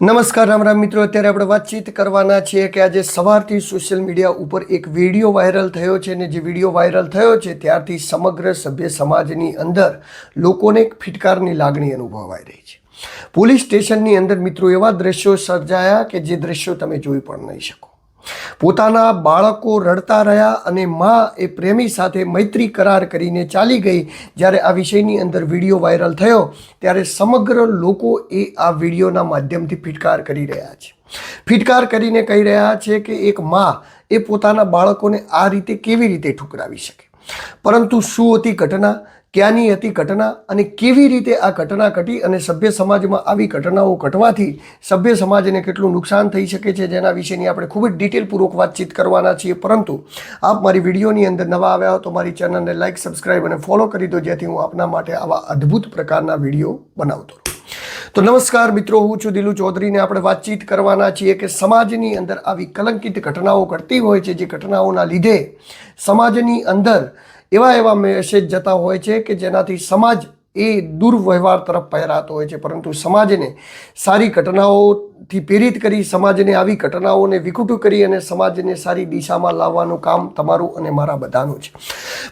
નમસ્કાર, રામ રામ મિત્રો. અત્યારે આપણે વાતચીત કરવાના છીએ કે આજે સવારથી સોશિયલ મીડિયા ઉપર એક વીડિયો વાયરલ થયો છે અને જે વીડિયો વાયરલ થયો છે ત્યારથી સમગ્ર સભ્ય સમાજની અંદર લોકોને એક ફિટકારની લાગણી અનુભવાઈ રહી છે. પોલીસ સ્ટેશનની અંદર મિત્રો એવા દ્રશ્યો સર્જાયા કે જે દ્રશ્યો તમે જોઈ પણ નહીં શકો. પોતાના બાળકો રડતા રહ્યા અને મા એ પ્રેમી સાથે મૈત્રી કરાર કરીને ચાલી ગઈ. જ્યારે આ વિષયની અંદર વીડિયો વાયરલ થયો, ત્યારે સમગ્ર લોકો એ આ વિડીયોના માધ્યમથી ફિટકાર કરી રહ્યા છે. ફિટકાર કરીને કહી રહ્યા છે કે એક મા એ પોતાના બાળકોને આ રીતે કેવી રીતે ઠુકરાવી શકે? પરંતુ શું હતી ઘટના? ક્યાંની હતી ઘટના અને કેવી રીતે આ ઘટના ઘટી અને સભ્ય સમાજમાં આવી ઘટનાઓ ઘટવાથી સભ્ય સમાજને કેટલું નુકસાન થઈ શકે છે જેના વિશેની આપણે ખૂબ જ ડિટેલપૂર્વક વાતચીત કરવાના છીએ. પરંતુ આપ મારી વિડીયોની અંદર નવા આવ્યા હો તો મારી ચેનલને લાઇક સબસ્ક્રાઇબ અને ફોલો કરી દો, જેથી હું આપના માટે આવા અદ્ભુત પ્રકારના વીડિયો બનાવતો રહું. તો નમસ્કાર મિત્રો, હું છું દિલુ ચૌધરીને આપણે વાતચીત કરવાના છીએ કે સમાજની અંદર આવી કલંકિત ઘટનાઓ ઘટતી હોય છે. જે ઘટનાઓના લીધે સમાજની અંદર એવા એવા મેસેજ જતા હોય છે કે જેનાથી સમાજ એ દુર્વ્યવહાર તરફ પહેરાતો હોય છે. પરંતુ સમાજને સારી ઘટનાઓથી પ્રેરિત કરી, સમાજને આવી ઘટનાઓને વિકૃત કરી અને સમાજને સારી દિશામાં લાવવાનું કામ તમારું અને મારા બધાનું છે.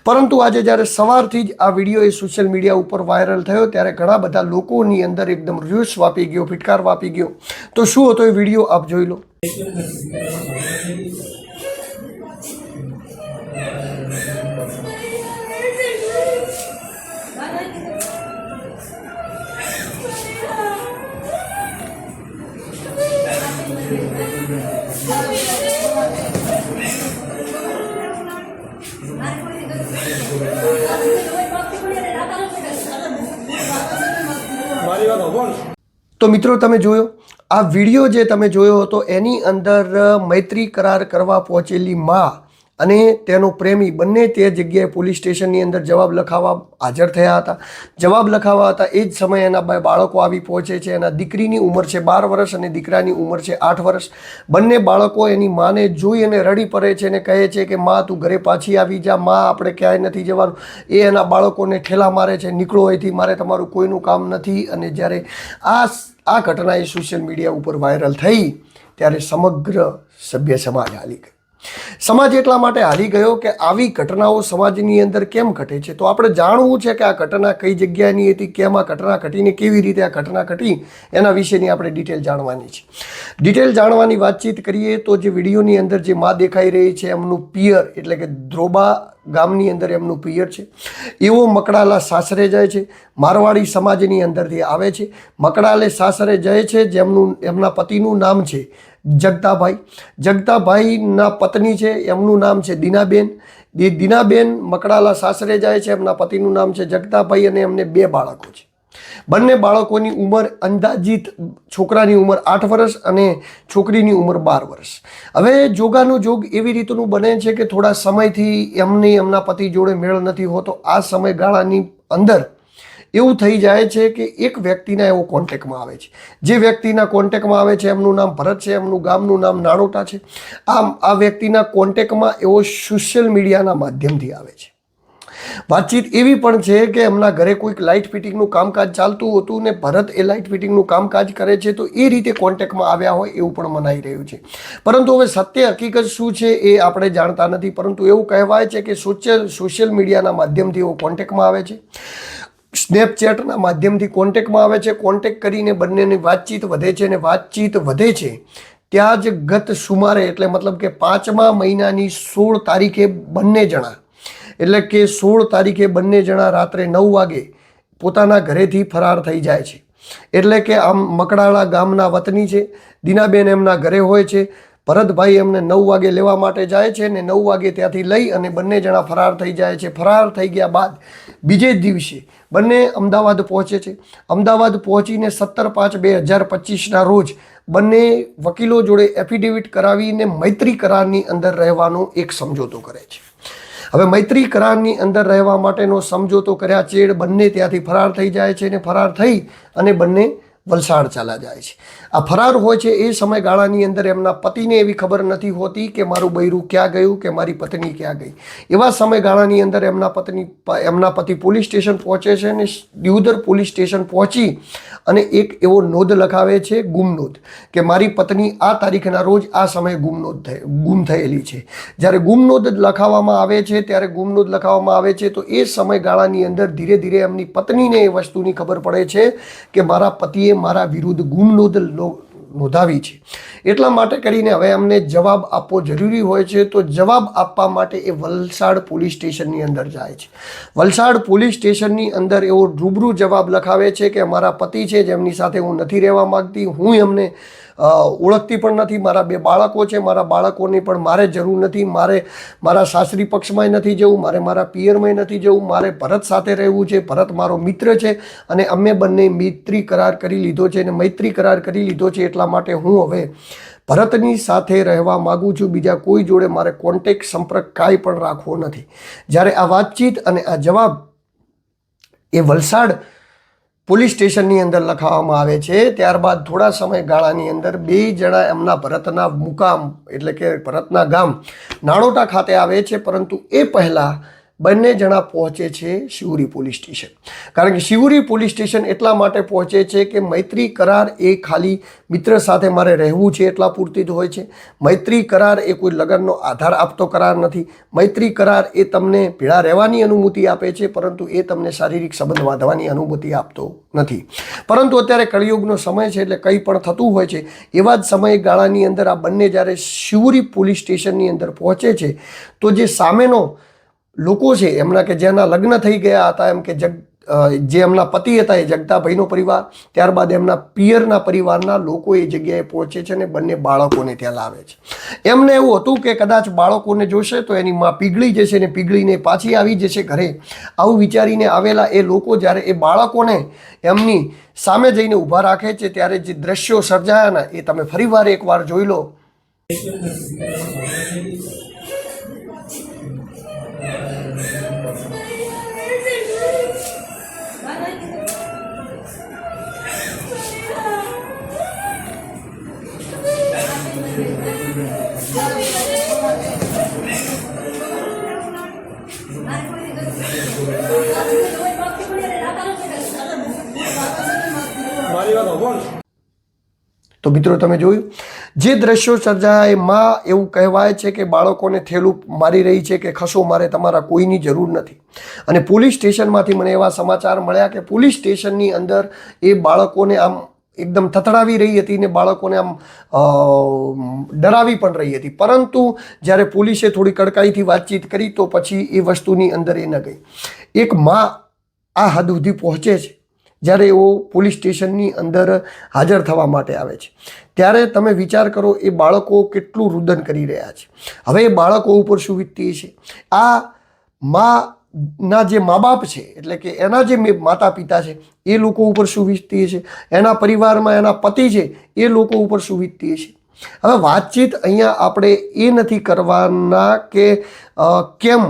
પરંતુ આજે જ્યારે સવારથી જ આ વીડિયો એ સોશિયલ મીડિયા ઉપર વાયરલ થયો, ત્યારે ઘણા બધા લોકોની અંદર એકદમ રોષ વાપી ગયો, ફિટકાર વાપી ગયો. તો શું હતો એ વીડિયો આપ જોઈ લો. તો મિત્રો તમે જોયો, આ વીડિયો જે તમે જોયો હતો, એની અંદર મૈત્રી કરાર કરવા પહોંચેલી મા અને તેનો પ્રેમી બંને તે જગ્યાએ પોલીસ સ્ટેશનની અંદર જવાબ લખાવવા હાજર થયા હતા. જવાબ લખાવવા હતા એ જ સમયે એના બાળકો આવી પહોંચે છે. એના દીકરીની ઉંમર છે બાર વર્ષ અને દીકરાની ઉંમર છે આઠ વર્ષ. બંને બાળકો એની માને જોઈ અને રડી પડે છે અને કહે છે કે, મા, તું ઘરે પાછી આવી જા. મા, આપણે ક્યાંય નથી જવાનું. એ એના બાળકોને ઠેલા મારે છે. નીકળો અહીંથી. મારે તમારું કોઈનું કામ નથી. અને જ્યારે આ આ ઘટના એ સોશિયલ મીડિયા ઉપર વાયરલ થઈ, ત્યારે સમગ્ર સભ્ય સમાજ હાલી ગયો. સમાજ એટલા માટે હારી ગયો કે આવી ઘટનાઓ સમાજની અંદર કેમ ઘટે છે? તો આપણે જાણવું છે કે આ ઘટના કઈ જગ્યાની હતી, કેમ આ ઘટના ઘટીને કેવી રીતે આ ઘટના ઘટી, એના વિશેની આપણે ડિટેલ જાણવાની છે. ડિટેલ જાણવાની વાતચીત કરીએ તો જે વિડીયોની અંદર જે માં દેખાઈ રહી છે, એમનું પિયર એટલે કે ધ્રોબા ગામની અંદર એમનું પિયર છે. એવો મકડાલા સાસરે જાય છે. મારવાડી સમાજની અંદરથી આવે છે. મકડાલે સાસરે જાય છે, જેમનું, એમના પતિનું નામ છે જગતાભાઈ. જગતાભાઈના પત્ની છે, એમનું નામ છે દીનાબેન. દીનાબેન મકડાલા સાસરે જાય છે, એમના પતિનું નામ છે જગતાભાઈ અને એમને બે બાળકો છે. બંને બાળકોની ઉંમર અંદાજિત છોકરાની ઉંમર આઠ વર્ષ અને છોકરીની ઉંમર બાર વર્ષ. હવે જોગાનું જોગ એવી રીતનું બને છે કે થોડા સમયથી એમની એમના પતિ જોડે મેળ નથી હોતો. આ સમયગાળાની અંદર એવું થઈ જાય છે કે એક વ્યક્તિના એવો કોન્ટેક્ટમાં આવે છે. જે વ્યક્તિના કોન્ટેક્ટમાં આવે છે, એમનું નામ ભરત છે, એમનું ગામનું નામ નાણોટા છે, આમ આ વ્યક્તિના કોન્ટેક્ટમાં એવો સોશિયલ મીડિયાના માધ્યમથી આવે છે. વાતચીત એવી પણ છે કે એમના ઘરે કોઈક લાઇટ ફિટિંગનું કામકાજ ચાલતું હતું ને ભરત એ લાઇટ ફિટિંગનું કામકાજ કરે છે, તો એ રીતે કોન્ટેક્ટમાં આવ્યા હોય એવું પણ મનાઈ રહ્યું છે. પરંતુ હવે સત્ય હકીકત શું છે એ આપણે જાણતા નથી, પરંતુ એવું કહેવાય છે કે સોશિયલ સોશિયલ મીડિયાના માધ્યમથી એવો કોન્ટેક્ટમાં આવે છે. સ્નેપચેટના માધ્યમથી કોન્ટેક્ટમાં આવે છે કોન્ટેક કરીને બંનેની વાતચીત વધે છે અને વાતચીત વધે છે, ત્યાં જ ગત સુમારે, એટલે મતલબ કે પાંચમા મહિનાની સોળ તારીખે બંને જણા, એટલે કે સોળ તારીખે બંને જણા રાત્રે નવ વાગે પોતાના ઘરેથી ફરાર થઈ જાય છે. એટલે કે આમ મકડાળા ગામના વતની છે, દીનાબેન એમના ઘરે હોય છે ભરતભાઈ એમને નવ વાગે લેવા માટે જાય છે ને નવ વાગે ત્યાંથી લઈ અને બંને જણા ફરાર થઈ જાય છે. ફરાર થઈ ગયા બાદ બીજે જ દિવસે બંને અમદાવાદ પહોંચે છે. અમદાવાદ પહોંચીને સત્તર પાંચ બે હજાર પચીસના રોજ બંને વકીલો જોડે એફિડેવિટ કરાવીને મૈત્રી કરારની અંદર રહેવાનો એક સમજોતો કરે છે. હવે મૈત્રી કરારની અંદર રહેવા માટેનો સમજોતો કર્યા ચેડ બંને ત્યાંથી ફરાર થઈ જાય છે ને ફરાર થઈ અને બંને વલસાડ ચાલા જાય છે. આ ફરાર હોય છે એ સમયગાળાની અંદર એમના પતિને એવી ખબર નથી હોતી કે મારું બૈરું ક્યાં ગયું, કે મારી પત્ની ક્યાં ગઈ. એવા સમયગાળાની અંદર એમના પત્ની, એમના પતિ પોલીસ સ્ટેશન પહોંચે છે અને દિયોદર પોલીસ સ્ટેશન પહોંચી અને એક એવો નોંધ લખાવે છે ગુમનોંધ કે મારી પત્ની આ તારીખના રોજ આ સમયે ગુમનોંધ થઈ ગુમ થયેલી છે. જ્યારે ગુમનોંધ લખાવવામાં આવે છે, ત્યારે ગુમનોંધ લખાવવામાં આવે છે, તો એ સમયગાળાની અંદર ધીરે ધીરે એમની પત્નીને એ વસ્તુની ખબર પડે છે કે મારા પતિએ મારા વિરુદ્ધ ગુમ નોંધ નોંધાવી છે. એટલા માટે કરીને હવે અમને જવાબ આપવો જરૂરી હોય છે તો જવાબ આપવા માટે એ વલસાડ પોલીસ સ્ટેશનની અંદર જાય છે. વલસાડ પોલીસ સ્ટેશનની અંદર એવો રૂબરૂ જવાબ લખાવે છે કે મારા પતિ છે જેમની સાથે હું નથી રહેવા માગતી હું એમને ઓળખતી પણ નથી. મારા બે બાળકો છે. મારા બાળકોની પણ મારે જરૂર નથી. મારે મારા સાસરી પક્ષમાંય નથી જવું. મારે મારા પિયરમાંય નથી જવું. મારે ભરત સાથે રહેવું છે. ભરત મારો મિત્ર છે અને અમે બંને મિત્રી કરાર કરી લીધો છે અને મૈત્રી કરાર કરી લીધો છે એટલા માટે હું હવે ભરતની સાથે રહેવા માગું છું. બીજા કોઈ જોડે મારે કોન્ટેક સંપર્ક કાંઈ પણ રાખવો નથી. જ્યારે આ વાતચીત અને આ જવાબ એ વલસાડ પોલીસ સ્ટેશનની અંદર લખાવવામાં આવે છે. ત્યારબાદ થોડા સમયગાળાની અંદર બે જણા એમના ભરતના મુકામ એટલે કે ભરતના ગામ નાણોટા ખાતે આવે છે. પરંતુ એ પહેલાં બંને જણા પહોંચે છે શિવરી પોલીસ સ્ટેશન. કારણ કે શિવરી પોલીસ સ્ટેશન એટલા માટે પહોંચે છે કે મૈત્રી કરાર એ ખાલી મિત્ર સાથે મારે રહેવું છે એટલા પૂરતી જ હોય છે. મૈત્રી કરાર એ કોઈ લગ્નનો આધાર આપતો કરાર નથી. મૈત્રી કરાર એ તમને ભેળા રહેવાની અનુમતિ આપે છે, પરંતુ એ તમને શારીરિક સંબંધ બાંધવાની અનુમતિ આપતો નથી. પરંતુ અત્યારે કળિયુગનો સમય છે એટલે કંઈ પણ થતું હોય છે, એવા જ સમયગાળાની અંદર આ બંને જ્યારે શિવરી પોલીસ સ્ટેશનની અંદર પહોંચે છે, તો જે સામેનો લોકો છે, એમના કે જેના લગ્ન થઈ ગયા હતા, એમ કે જગ જે એમના પતિ હતા, એ જગતાભાઈનો પરિવાર, ત્યારબાદ એમના પિયરના પરિવારના લોકો એ જગ્યાએ પહોંચે છે અને બંને બાળકોને ત્યાં લાવે છે. એમને એવું હતું કે કદાચ બાળકોને જોશે તો એની માં પીગળી જશે ને પીગળીને પાછી આવી જશે ઘરે. આવું વિચારીને આવેલા એ લોકો જ્યારે એ બાળકોને એમની સામે જઈને ઊભા રાખે છે, ત્યારે જે દ્રશ્યો સર્જાયાના એ તમે ફરીવાર એકવાર જોઈ લો. તો મિત્રો તમે જોયું જે દ્રશ્યો સર્જાયા એમાં એવું કહેવાય છે કે બાળકોને થેલું મારી રહી છે કે ખસો, મારે તમારા કોઈની જરૂર નથી. અને પોલીસ સ્ટેશનમાંથી મને એવા સમાચાર મળ્યા કે પોલીસ સ્ટેશનની અંદર એ બાળકોને આમ એકદમ થથડાવી રહી હતી ને બાળકોને આમ ડરાવી પણ રહી હતી. પરંતુ જ્યારે પોલીસે થોડી કડકાઈથી વાતચીત કરી તો પછી એ વસ્તુની અંદર એ ન ગઈ. એક મા આ હદ સુધી પહોંચે છે. જ્યારે એઓ પોલીસ સ્ટેશનની અંદર હાજર થવા માટે આવે છે. ત્યારે તમે વિચાર કરો એ બાળકો કેટલું રુદન કરી રહ્યા છે. હવે એ બાળકો ઉપર શું વીતતી છે આ મા ના જે મા બાપ છે, એટલે કે એના જે માતા પિતા છે, એ લોકો ઉપર શું વીતતી છે એના પરિવારમાં એના પતિ છે, એ લોકો ઉપર શું વીતતી છે હવે વાતચીત અહીંયા આપણે એ નથી કરવાના કે કેમ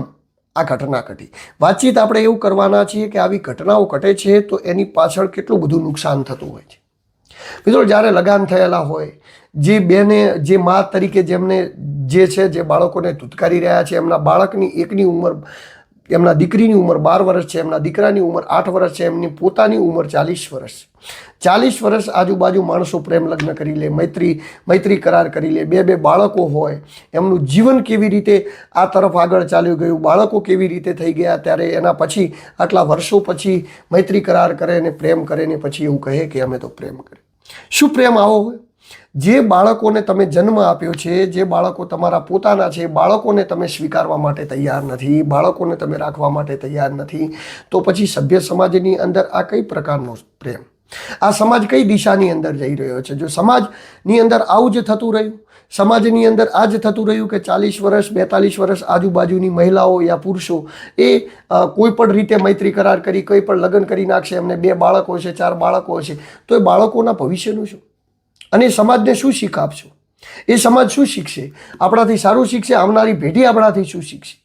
આ ઘટના ઘટી. વાતચીત આપણે એવું કરવાના છીએ કે આવી ઘટનાઓ ઘટે છે તો એની પાછળ કેટલું બધું નુકસાન થતું હોય છે. મિત્રો, જ્યારે લગાન થયેલા હોય, જે બેને, જે મા તરીકે જેમને જે છે, જે બાળકોને ધૂતકારી રહ્યા છે, એમના બાળકની એકની ઉંમર એમના દીકરીની ઉંમર બાર વર્ષ છે, એમના દીકરાની ઉંમર આઠ વર્ષ છે, એમની પોતાની ઉંમર ચાલીસ વર્ષ છે. ચાલીસ વર્ષ આજુબાજુ માણસો પ્રેમ લગ્ન કરી લે, મૈત્રી મૈત્રી કરાર કરી લે, બે બે બાળકો હોય, એમનું જીવન કેવી રીતે આ તરફ આગળ ચાલ્યું ગયું, બાળકો કેવી રીતે થઈ ગયા, ત્યારે એના પછી, આટલા વર્ષો પછી મૈત્રી કરાર કરે ને પ્રેમ કરે ને પછી એવું કહે કે અમે તો પ્રેમ કરે શું પ્રેમ આવો હોય? જે બાળકોને તમે જન્મ આપ્યો છે, જે બાળકો તમારા પોતાના છે, બાળકોને તમે સ્વીકારવા માટે તૈયાર નથી, બાળકોને તમે રાખવા માટે તૈયાર નથી, તો પછી સભ્ય સમાજની અંદર આ કઈ પ્રકારનો પ્રેમ? આ સમાજ કઈ દિશાની અંદર જઈ રહ્યો છે? જો સમાજની અંદર આવું જ થતું રહ્યું, સમાજની અંદર આ જ થતું રહ્યું કે ચાલીસ વર્ષ, બેતાલીસ વર્ષ આજુબાજુની મહિલાઓ યા પુરુષો એ કોઈ પણ રીતે મૈત્રી કરાર કરી, કોઈ પણ લગ્ન કરી નાખશે, એમને બે બાળકો છે ચાર બાળકો છે તો એ બાળકોના ભવિષ્યનું શું? અને સમાજને શું શીખ આપશો? એ સમાજ શું શીખશે? આપણાથી સારું શીખશે, આવનારી પેઢી આપણાથી શું શીખશે?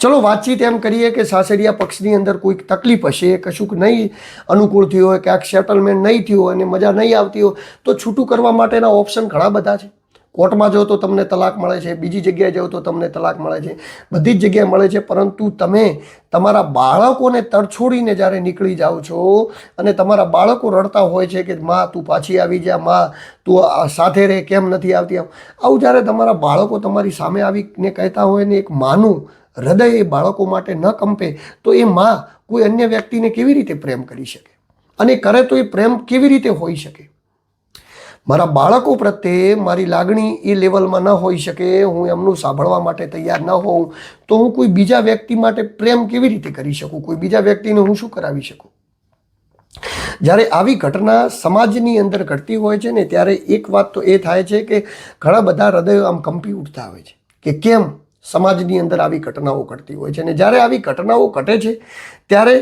ચલો, વાતચીત એમ કરીએ કે સાસરિયા પક્ષની અંદર કોઈક તકલીફ હશે, કશુંક નહીં અનુકૂળ થયું હોય, ક્યાંક સેટલમેન્ટ નહીં થયું હોય અને મજા નહીં આવતી હોય, તો છૂટું કરવા માટેના ઓપ્શન ઘણા બધા છે. કોર્ટમાં જાઓ તો તમને તલાક મળે છે, બીજી જગ્યાએ જાઓ તો તમને તલાક મળે છે. બધી જ જગ્યાએ મળે છે, પરંતુ તમે તમારા બાળકોને તરછોડીને જ્યારે નીકળી જાઓ છો અને તમારા બાળકો રડતા હોય છે કે માં, તું પાછી આવી જા, માં, તું સાથે રહે, કેમ નથી આવતી? આવું જ્યારે તમારા બાળકો તમારી સામે આવીને કહેતા હોય ને એક માનું હૃદય એ બાળકો માટે ન કંપે, તો એ માં કોઈ અન્ય વ્યક્તિને કેવી રીતે પ્રેમ કરી શકે? અને કરે તો એ પ્રેમ કેવી રીતે હોઈ શકે? મારા બાળકો પ્રત્યે મારી લાગણી એ લેવલમાં ન હોઈ શકે, હું એમનું સાંભળવા માટે તૈયાર ન હોઉં, તો હું કોઈ બીજા વ્યક્તિ માટે પ્રેમ કેવી રીતે કરી શકું? કોઈ બીજા વ્યક્તિને હું શું કરાવી શકું? જ્યારે આવી ઘટના સમાજની અંદર ઘટતી હોય છે ને, ત્યારે એક વાત તો એ થાય છે કે ઘણા બધા હૃદયો આમ કંપી ઉઠતા હોય છે કે કેમ સમાજની અંદર આવી ઘટનાઓ ઘટતી હોય છે અને જ્યારે આવી ઘટનાઓ ઘટે છે, ત્યારે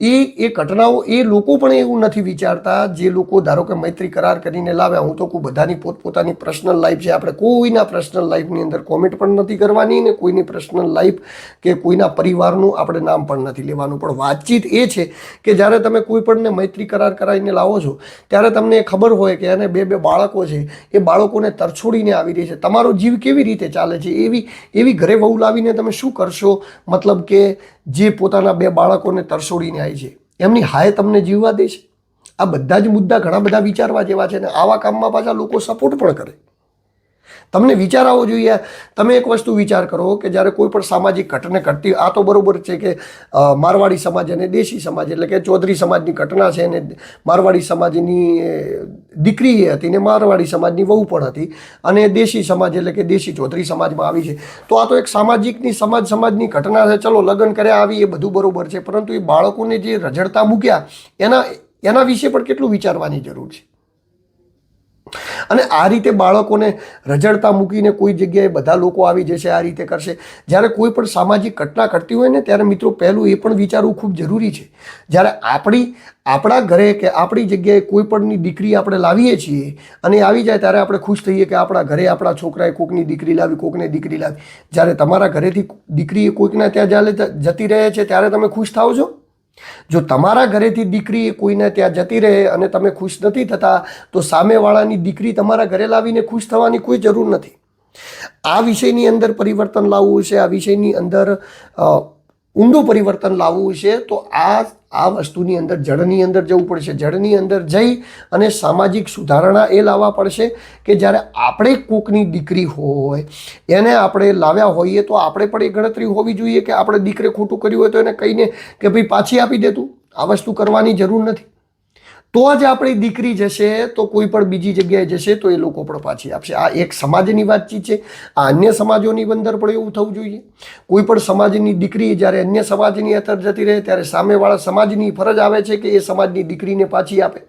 એ એ ઘટનાઓ એ લોકો પણ એવું નથી વિચારતા જે લોકો ધારો કે મૈત્રી કરાર કરીને લાવ્યા. હું તો કોઈ બધાની પોતપોતાની પર્સનલ લાઈફ છે. આપણે કોઈના પર્સનલ લાઈફની અંદર કોમેન્ટ પણ નથી કરવાની ને કોઈની પર્સનલ લાઈફ કે કોઈના પરિવારનું આપણે નામ પણ નથી લેવાનું. પણ વાતચીત એ છે કે જ્યારે તમે કોઈ પણને મૈત્રી કરાર કરાવીને લાવો છો, ત્યારે તમને ખબર હોય કે એને બે બે બાળકો છે. એ બાળકોને તરછોડીને આવી રહી છે. તમારો જીવ કેવી રીતે ચાલે છે? એવી એવી ઘરે વહુ લાવીને તમે શું કરશો? મતલબ કે જે પોતાના બે બાળકોને તરસોડીને આવી છે, એમની હાય તમને જીવવા દે છે. આ બધા જ મુદ્દા ઘણા બધા વિચારવા જેવા છે ને આવા કામમાં પાછા લોકો સપોર્ટ પણ કરે. તમને વિચાર આવવો જોઈએ. તમે એક વસ્તુ વિચાર કરો કે જ્યારે કોઈ પણ સામાજિક ઘટના ઘટતી, આ તો બરોબર છે કે મારવાડી સમાજ અને દેશી સમાજ, એટલે કે ચૌધરી સમાજની ઘટના છે અને મારવાડી સમાજની દીકરી એ હતી ને મારવાડી સમાજની વહુ પણ હતી અને દેશી સમાજ એટલે કે દેશી ચૌધરી સમાજમાં આવી છે. તો આ તો એક સામાજિકની, સમાજ સમાજની ઘટના છે. ચલો, લગ્ન કર્યા આવી એ બધું બરોબર છે. પરંતુ એ બાળકોને જે રજડતા મૂક્યા, એના એના વિશે પણ કેટલું વિચારવાની જરૂર છે? અને આ રીતે બાળકોને રજડતા મૂકીને કોઈ જગ્યાએ બધા લોકો આવી જશે, આ રીતે કરશે. જ્યારે કોઈ પણ સામાજિક ઘટના ઘટતી હોય ને, ત્યારે મિત્રો પહેલું એ પણ વિચારવું ખૂબ જરૂરી છે. જ્યારે આપણી, આપણા ઘરે કે આપણી જગ્યાએ કોઈ પણની દીકરી આપણે લાવીએ છીએ અને આવી જાય ત્યારે આપણે ખુશ થઈએ કે આપણા ઘરે આપણા છોકરાએ કોકની દીકરી લાવી, કોકને દીકરી લાવી. જ્યારે તમારા ઘરેથી દીકરી કોઈકના ત્યાં જ્યારે જતી રહે છે, ત્યારે તમે ખુશ થાવ છો? જો તમારા ઘરેથી દીકરી કોઈને ત્યાં જતી રહે અને તમે ખુશ નથી થતા, તો સામેવાળાની દીકરી તમારા ઘરે લાવીને ખુશ થવાની કોઈ જરૂર નથી. આ વિષયની અંદર પરિવર્તન લાવવું છે આ વિષયની અંદર ઊંડું પરિવર્તન લાવવું છે, તો આ આ વસ્તુની અંદર, જળની અંદર જવું પડશે. જળની અંદર જઈ અને સામાજિક સુધારણા એ લાવવા પડશે કે જ્યારે આપણે કોકની દીકરી હોય, એને આપણે લાવ્યા હોઈએ તો આપણે પણ એ ગણતરી હોવી જોઈએ કે આપણે દીકરે ખોટું કર્યું હોય તો એને કહીને કે ભાઈ પાછી આપી દેતું આ વસ્તુ કરવાની જરૂર નથી. તો જ આપણી દીકરી જશે, તો કોઈ પણ બીજી જગ્યાએ જશે, તો એ લોકો પણ પાછી આપશે. આ એક સમાજની વાતચીત છે. આ અન્ય સમાજોની અંદર પણ એવું થવું જોઈએ. કોઈ પણ સમાજની દીકરી જ્યારે અન્ય સમાજની અંદર જતી રહે, ત્યારે સામેવાળા સમાજની ફરજ આવે છે કે એ સમાજની દીકરીને પાછી આપે.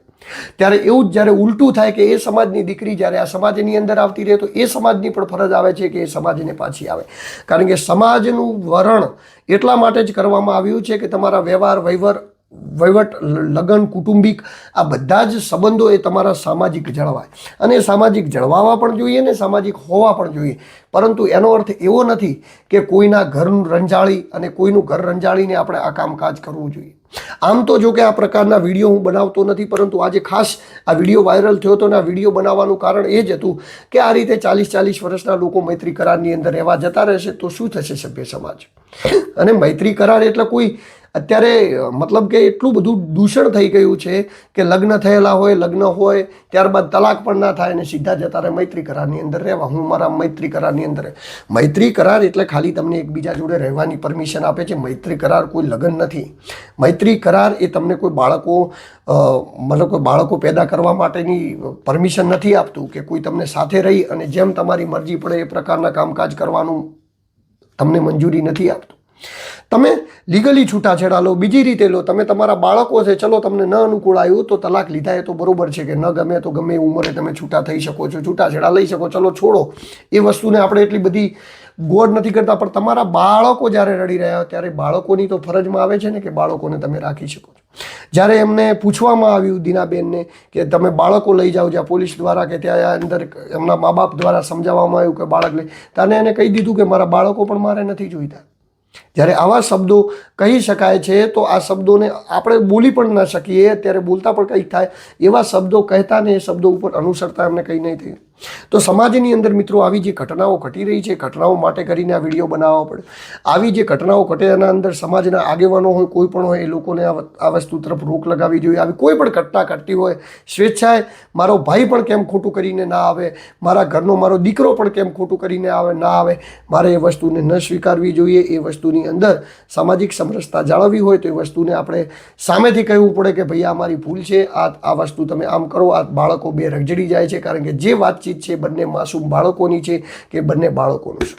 ત્યારે એવું જ જ્યારે ઉલટું થાય કે એ સમાજની દીકરી જ્યારે આ સમાજની અંદર આવતી રહે, તો એ સમાજની પણ ફરજ આવે છે કે એ સમાજને પાછી આવે. કારણ કે સમાજનું વરણ એટલા માટે જ કરવામાં આવ્યું છે કે તમારા વ્યવહાર, વહીવટ વહીવટ લગ્ન, કુટુંબિક, આ બધા જ સંબંધો એ તમારા સામાજિક જળવાય. અને સામાજિક જળવાવા પણ જોઈએ ને સામાજિક હોવા પણ જોઈએ. પરંતુ એનો અર્થ એવો નથી કે કોઈના ઘરનું રંજાળી અને કોઈનું ઘર રંજાળીને આપણે આ કામકાજ કરવું જોઈએ. આમ તો જો કે આ પ્રકારના વીડિયો હું બનાવતો નથી, પરંતુ આજે ખાસ આ વીડિયો વાયરલ થયો હતો અને આ વીડિયો બનાવવાનું કારણ એ જ હતું કે આ રીતે ચાલીસ ચાલીસ વર્ષના લોકો મૈત્રી કરારની અંદર રહેવા જતા રહેશે તો શું થશે સભ્ય સમાજ? અને મૈત્રી કરાર એટલે કોઈ અત્યારે મતલબ કે એટલું બધું દૂષણ થઈ ગયું છે કે લગ્ન થયેલા હોય, લગ્ન હોય, ત્યારબાદ તલાક પણ ના થાય અને સીધા જતા રહે મૈત્રી કરારની અંદર રહેવા. હું મારા મૈત્રી કરારની અંદર મૈત્રી કરાર એટલે ખાલી તમને એકબીજા જોડે રહેવાની પરમિશન આપે છે. મૈત્રી કરાર કોઈ લગ્ન નથી. મૈત્રી કરાર એ તમને કોઈ બાળકો મતલબ કોઈ બાળકો પેદા કરવા માટેની પરમિશન નથી આપતું કે કોઈ તમને સાથે રહી અને જેમ તમારી મરજી પડે એ પ્રકારના કામકાજ કરવાનું તમને મંજૂરી નથી આપતું. તમે લીગલી છૂટાછેડા લો, બીજી રીતે લો. તમે તમારા બાળકો છે, ચલો તમને ન અનુકૂળ આવ્યું તો તલાક લીધા એ તો બરોબર છે કે ન ગમે તો ગમે એ ઉંમરે તમે છૂટા થઈ શકો છો, છૂટાછેડા લઈ શકો. ચલો છોડો. એ વસ્તુને આપણે એટલી બધી ગોળ નથી કરતા, પણ તમારા બાળકો જ્યારે રડી રહ્યા હોય ત્યારે બાળકોની તો ફરજમાં આવે છે ને કે બાળકોને તમે રાખી શકો છો. જ્યારે એમને પૂછવામાં આવ્યું દીનાબેનને કે તમે બાળકો લઈ જાઓ જ્યાં પોલીસ દ્વારા કે ત્યાં અંદર એમના મા બાપ દ્વારા સમજાવવામાં આવ્યું કે બાળક લઈ ત્યારે એને કહી દીધું કે મારા બાળકો પણ મારે નથી જોઈતા. જ્યારે આવા શબ્દો કહી શકાય છે, તો આ શબ્દોને આપણે બોલી પણ ન શકીએ અત્યારે બોલતા પણ કંઈક થાય. એવા શબ્દો કહેતા ને એ શબ્દો ઉપર અનુસરતા એમને કંઈ નહીં થયું તો સમાજની અંદર મિત્રો આવી જે ઘટનાઓ ઘટી રહી છે, ઘટનાઓ માટે કરીને આ વીડિયો બનાવવા પડે. આવી જે ઘટનાઓ ઘટે એના અંદર સમાજના આગેવાનો હોય, કોઈ પણ હોય, એ લોકોને આ વસ્તુ તરફ રોક લગાવવી જોઈએ. આવી કોઈ પણ ઘટના ઘટતી હોય, સ્વેચ્છાએ મારો ભાઈ પણ કેમ ખોટું કરીને ના આવે, મારા ઘરનો મારો દીકરો પણ કેમ ખોટું કરીને આવે, ના આવે, મારે એ વસ્તુને ન સ્વીકારવી જોઈએ, એ વસ્તુની અંદર સામાજિક સમરસતા જાળવવી હોય, તો એ વસ્તુને આપણે સામેથી કહેવું પડે કે ભાઈ આ મારી ભૂલ છે, આ આ વસ્તુ તમે આમ કરો, આ બાળકો બે રગજડી જાય છે, કારણ કે જે વાતચીત છે, બંને માસૂમ બાળકોની છે કે બંને બાળકોનું છે.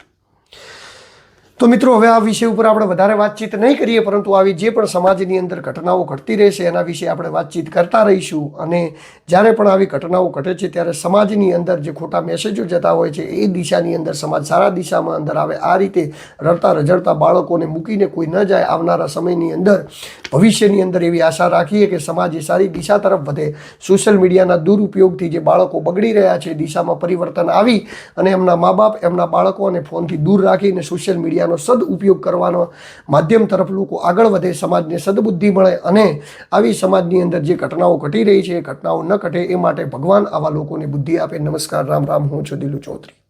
તો મિત્રો, હવે આ વિષય ઉપર આપણે વધારે વાતચીત નહીં કરીએ, પરંતુ આવી જે પણ સમાજની અંદર ઘટનાઓ ઘટતી રહેશે, એના વિશે આપણે વાતચીત કરતા રહીશું. અને જ્યારે પણ આવી ઘટનાઓ ઘટે છે, ત્યારે સમાજની અંદર જે ખોટા મેસેજો જતા હોય છે, એ દિશાની અંદર, સમાજ સારા દિશામાં અંદર આવે, આ રીતે રડતા રજડતા બાળકોને મૂકીને કોઈ ન જાય, આવનારા સમયની અંદર ભવિષ્યની અંદર એવી આશા રાખીએ કે સમાજ એ સારી દિશા તરફ વધે. સોશિયલ મીડિયાના દુરુપયોગથી જે બાળકો બગડી રહ્યા છે, દિશામાં પરિવર્તન આવી અને એમના મા બાપ એમના બાળકોને ફોનથી દૂર રાખીને સોશિયલ મીડિયાનો સદઉપયોગ કરવાનો માધ્યમ તરફ લોકો આગળ વધે, સમાજને સદબુદ્ધિ મળે અને આવી સમાજની અંદર જે ઘટનાઓ ઘટી રહી છે, એ ઘટનાઓ ન ઘટે એ માટે ભગવાન આવા લોકોને બુદ્ધિ આપે. નમસ્કાર રામ રામ હું છું દિલુ ચૌધરી.